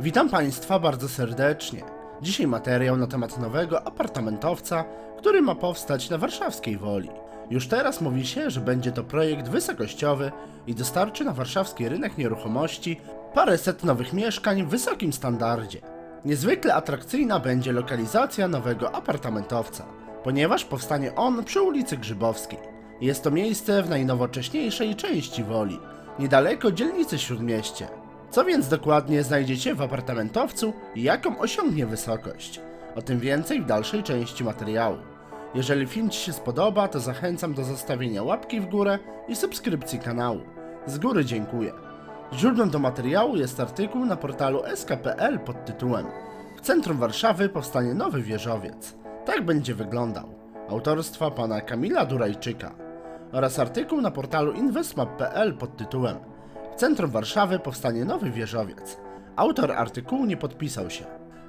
Witam Państwa bardzo serdecznie. Dzisiaj materiał na temat nowego apartamentowca, który ma powstać na warszawskiej Woli. Już teraz mówi się, że będzie to projekt wysokościowy i dostarczy na warszawski rynek nieruchomości paręset nowych mieszkań w wysokim standardzie. Niezwykle atrakcyjna będzie lokalizacja nowego apartamentowca, ponieważ powstanie on przy ulicy Grzybowskiej. Jest to miejsce w najnowocześniejszej części Woli, niedaleko dzielnicy Śródmieście. Co więc dokładnie znajdziecie w apartamentowcu i jaką osiągnie wysokość? O tym więcej w dalszej części materiału. Jeżeli film Ci się spodoba, to zachęcam do zostawienia łapki w górę i subskrypcji kanału. Z góry dziękuję. Źródłem do materiału jest artykuł na portalu sk.pl pod tytułem W centrum Warszawy powstanie nowy wieżowiec. Tak będzie wyglądał. Autorstwa pana Kamila Durajczyka. Oraz artykuł na portalu investmap.pl pod tytułem centrum Warszawy powstanie nowy wieżowiec. Autor artykułu nie podpisał się.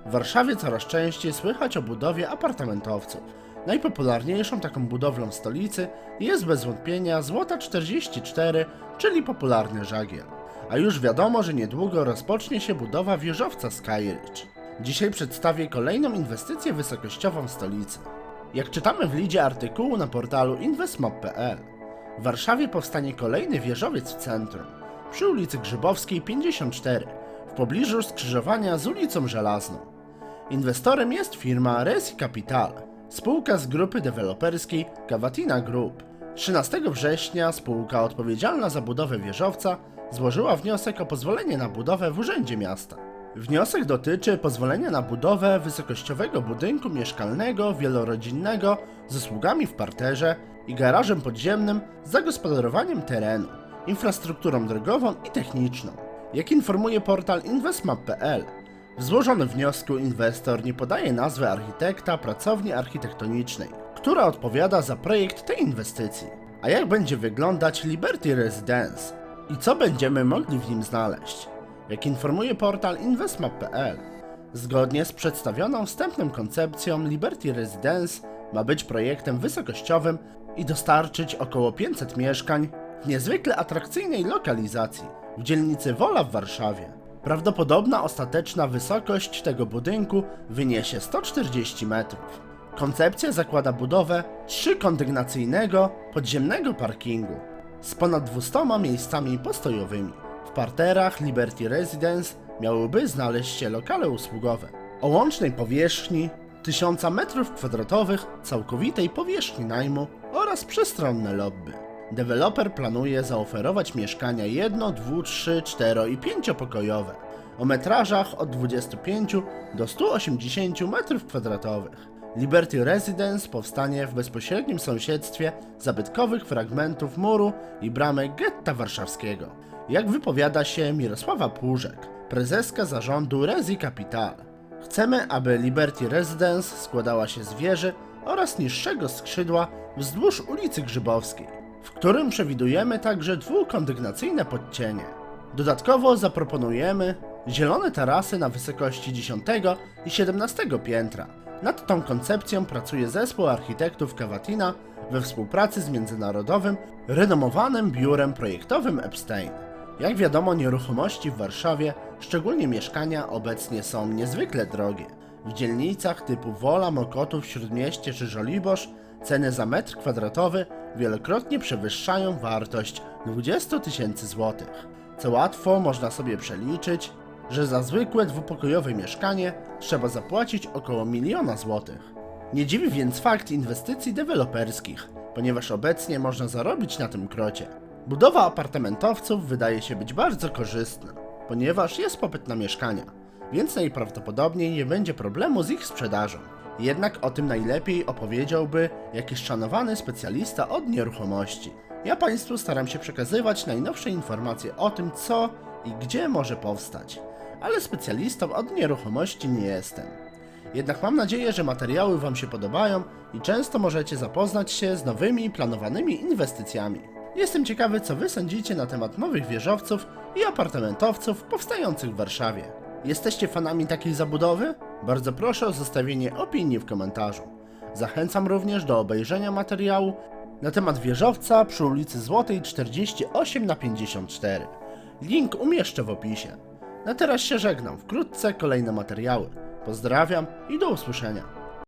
W Warszawie coraz częściej słychać o budowie apartamentowców. Najpopularniejszą taką budowlą stolicy jest bez wątpienia Złota 44, czyli popularny żagiel. A już wiadomo, że niedługo rozpocznie się budowa wieżowca Skyridge. Dzisiaj przedstawię kolejną inwestycję wysokościową stolicy. Jak czytamy w lidzie artykułu na portalu investmap.pl, w Warszawie powstanie kolejny wieżowiec w centrum, przy ulicy Grzybowskiej 54, w pobliżu skrzyżowania z ulicą Żelazną. Inwestorem jest firma Resi Capital, spółka z grupy deweloperskiej Cavatina Group. 13 września spółka odpowiedzialna za budowę wieżowca złożyła wniosek o pozwolenie na budowę w Urzędzie Miasta. Wniosek dotyczy pozwolenia na budowę wysokościowego budynku mieszkalnego wielorodzinnego ze sługami w parterze i garażem podziemnym z zagospodarowaniem terenu, infrastrukturą drogową i techniczną. Jak informuje portal investmap.pl, w złożonym wniosku inwestor nie podaje nazwy architekta pracowni architektonicznej, która odpowiada za projekt tej inwestycji. A jak będzie wyglądać Liberty Residence i co będziemy mogli w nim znaleźć? Jak informuje portal investmap.pl, zgodnie z przedstawioną wstępną koncepcją Liberty Residence ma być projektem wysokościowym i dostarczyć około 500 mieszkań niezwykle atrakcyjnej lokalizacji w dzielnicy Wola w Warszawie. Prawdopodobna ostateczna wysokość tego budynku wyniesie 140 metrów. Koncepcja zakłada budowę trzykondygnacyjnego podziemnego parkingu z ponad 200 miejscami postojowymi. W parterach Liberty Residence miałyby znaleźć się lokale usługowe o łącznej powierzchni 1000 m2 całkowitej powierzchni najmu oraz przestronne lobby. Deweloper planuje zaoferować mieszkania 1, 2, 3, 4 i 5 pokojowe o metrażach od 25 do 180 m2. Liberty Residence powstanie w bezpośrednim sąsiedztwie zabytkowych fragmentów muru i bramy getta warszawskiego. Jak wypowiada się Mirosława Płużek, prezeska zarządu Resi Capital. Chcemy, aby Liberty Residence składała się z wieży oraz niższego skrzydła wzdłuż ulicy Grzybowskiej, w którym przewidujemy także dwukondygnacyjne podcienie. Dodatkowo zaproponujemy zielone tarasy na wysokości 10 i 17 piętra. Nad tą koncepcją pracuje zespół architektów Cavatina we współpracy z międzynarodowym, renomowanym biurem projektowym Epstein. Jak wiadomo, nieruchomości w Warszawie, szczególnie mieszkania, obecnie są niezwykle drogie. W dzielnicach typu Wola, Mokotów, Śródmieście czy Żoliborz ceny za metr kwadratowy wielokrotnie przewyższają wartość 20 tysięcy złotych, co łatwo można sobie przeliczyć, że za zwykłe dwupokojowe mieszkanie trzeba zapłacić około miliona złotych. Nie dziwi więc fakt inwestycji deweloperskich, ponieważ obecnie można zarobić na tym krocie. Budowa apartamentowców wydaje się być bardzo korzystna, ponieważ jest popyt na mieszkania, więc najprawdopodobniej nie będzie problemu z ich sprzedażą. Jednak o tym najlepiej opowiedziałby jakiś szanowany specjalista od nieruchomości. Ja Państwu staram się przekazywać najnowsze informacje o tym, co i gdzie może powstać, ale specjalistą od nieruchomości nie jestem. Jednak mam nadzieję, że materiały Wam się podobają i często możecie zapoznać się z nowymi planowanymi inwestycjami. Jestem ciekawy, co Wy sądzicie na temat nowych wieżowców i apartamentowców powstających w Warszawie. Jesteście fanami takiej zabudowy? Bardzo proszę o zostawienie opinii w komentarzu. Zachęcam również do obejrzenia materiału na temat wieżowca przy ulicy Złotej 48 na 54. Link umieszczę w opisie. Na teraz się żegnam. Wkrótce kolejne materiały. Pozdrawiam i do usłyszenia.